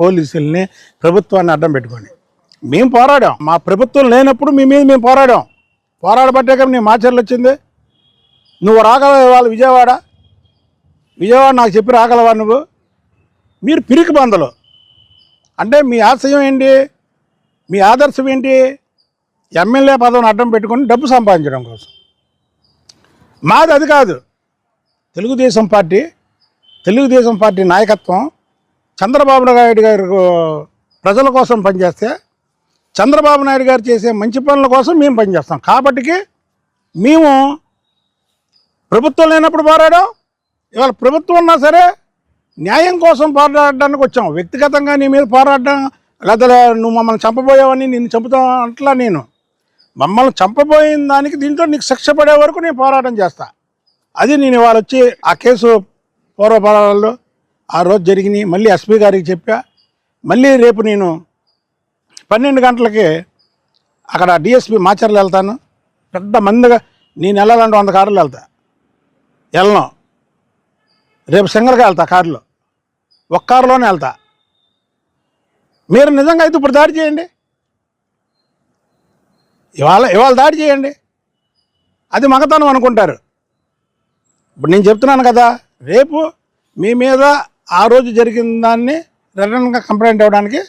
పోలీసుల్ని ప్రభుత్వాన్ని అడ్డం పెట్టుకొని. మేము పోరాడాం. మా ప్రభుత్వం లేనప్పుడు మీ మీద మేము పోరాడాం. పోరాడబట్టే కదా నీ మాచర్లు వచ్చింది. నువ్వు రాగలవా వాళ్ళు విజయవాడ? విజయవాడ నాకు చెప్పి రాగలవా నువ్వు? మీరు పిరికి బందలు. అంటే మీ ఆశయం ఏంటి? మీ ఆదర్శం ఏంటి? ఎమ్మెల్యే పదవిని అడ్డం పెట్టుకొని డబ్బు సంపాదించడం కోసం. మాది అది కాదు. తెలుగుదేశం పార్టీ తెలుగుదేశం పార్టీ నాయకత్వం చంద్రబాబు నాయుడు గారు ప్రజల కోసం పనిచేస్తే చంద్రబాబు నాయుడు గారు చేసే మంచి పనుల కోసం మేము పనిచేస్తాం. కాబట్టికి మేము ప్రభుత్వం లేనప్పుడు పోరాడాం. ఇవాళ ప్రభుత్వం ఉన్నా సరే న్యాయం కోసం పోరాడడానికి వచ్చాం. వ్యక్తిగతంగా నీ మీద పోరాడడం లేదా నువ్వు మమ్మల్ని చంపబోయావని నిన్ను చంపుతా అట్లా నేను. మమ్మల్ని చంపబోయిన దానికి దీంట్లో నీకు శిక్ష పడే వరకు నేను పోరాటం చేస్తా. అది నేను ఇవాళ వచ్చి ఆ కేసు పూర్వపరాలలో ఆ రోజు జరిగినాయి. మళ్ళీ ఎస్పీ గారికి చెప్పా. మళ్ళీ రేపు నేను పన్నెండు గంటలకి అక్కడ డిఎస్పి మాచర్లు వెళ్తాను. పెద్ద మందిగా నేను వెళ్ళాలంటే వంద కార్లు వెళ్తా. వెళ్ళను. రేపు సింగల్గా వెళ్తా కారులో. ఒక్క కారులోనే వెళ్తా. మీరు నిజంగా అయితే ఇప్పుడు దాడి చేయండి. ఇవాళ ఇవాళ దాడి చేయండి. అది మగతనం అనుకుంటారు. ఇప్పుడు నేను చెప్తున్నాను కదా రేపు మీ మీద ఆ రోజు జరిగిన దాన్ని రిటర్న్గా కంప్లైంట్ ఇవ్వడానికి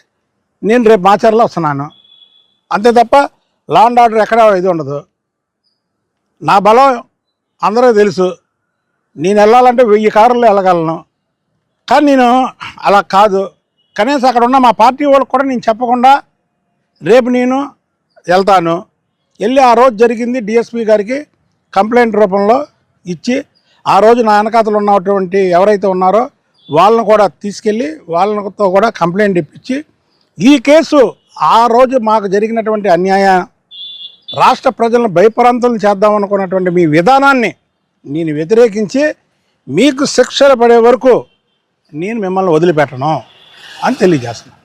నేను రేపు మాచర్లో వస్తున్నాను. అంతే తప్ప లా అండ్ ఆర్డర్ ఎక్కడ ఇది ఉండదు. నా బలం అందరూ తెలుసు. నేను వెళ్ళాలంటే వెయ్యి కారుల్లో వెళ్ళగలను. కానీ నేను అలా కాదు. కనీసం అక్కడ ఉన్న మా పార్టీ వాళ్ళకి కూడా నేను చెప్పకుండా రేపు నేను వెళ్తాను. వెళ్ళి ఆ రోజు జరిగింది డిఎస్పి గారికి కంప్లైంట్ రూపంలో ఇచ్చి ఆ రోజు నా వెనకాతలు ఉన్నటువంటి ఎవరైతే ఉన్నారో వాళ్ళను కూడా తీసుకెళ్ళి వాళ్ళతో కూడా కంప్లైంట్ ఇప్పించి ఈ కేసు ఆ రోజు మాకు జరిగినటువంటి అన్యాయ రాష్ట్ర ప్రజలను భయపరాంతులను చేద్దామనుకున్నటువంటి మీ విధానాన్ని నేను వ్యతిరేకించి మీకు శిక్షలు పడే వరకు నేను మిమ్మల్ని వదిలిపెట్టను అని తెలియజేస్తున్నాను.